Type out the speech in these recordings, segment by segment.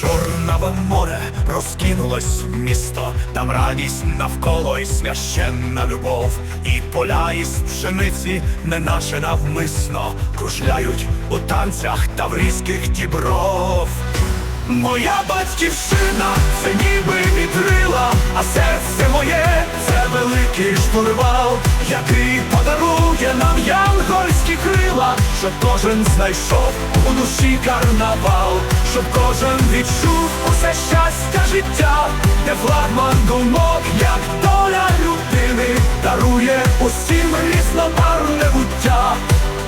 Чорнове море розкинулось місто, там радість навколо і священна любов, і поля із пшениці, неначе навмисно, кружляють у танцях таврійських дібров. Моя батьківщина це ніби відрила, а серце моє це великий штурвал, який подарує нам янгольські крила, щоб кожен знайшов у душі карнавал, щоб кожен відчув усе щастя життя, де флагман думок, як доля людини, дарує усім різнобарне буття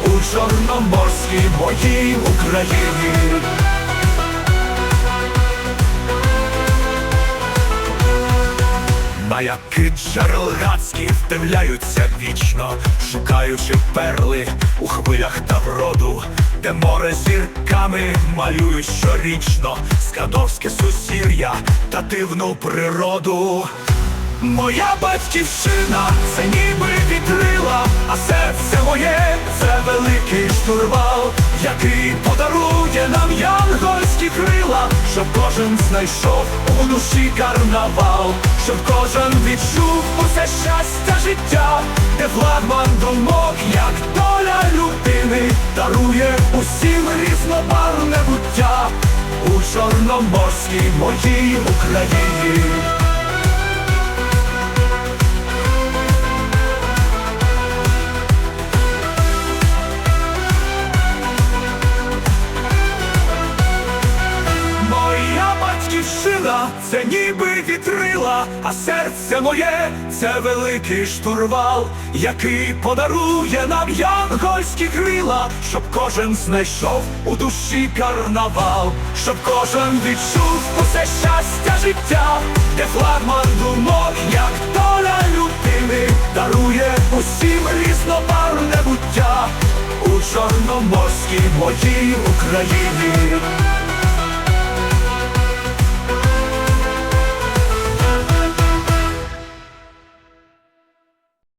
у чорноморській моїй Україні. Маяки джерелгацькі вдивляються вічно, шукаючи перли у хвилях та вроду, де море зірками малюють щорічно скадовське сусір'я та дивну природу. Моя батьківщина це ніби вітрила, а серце моє це великий штурвал, який подарує нам янгольські крила, щоб кожен знайшов у душі карнавал, щоб кожен відчув усе щастя життя, де флагман думок, чорноморській моїй Україні. Це ніби вітрила, а серце моє це великий штурвал, який подарує нам янгольські крила, щоб кожен знайшов у душі карнавал, щоб кожен відчув усе щастя життя, де флагман думок, як доля людини, дарує усім різнобарне буття у чорноморській моїй Україні.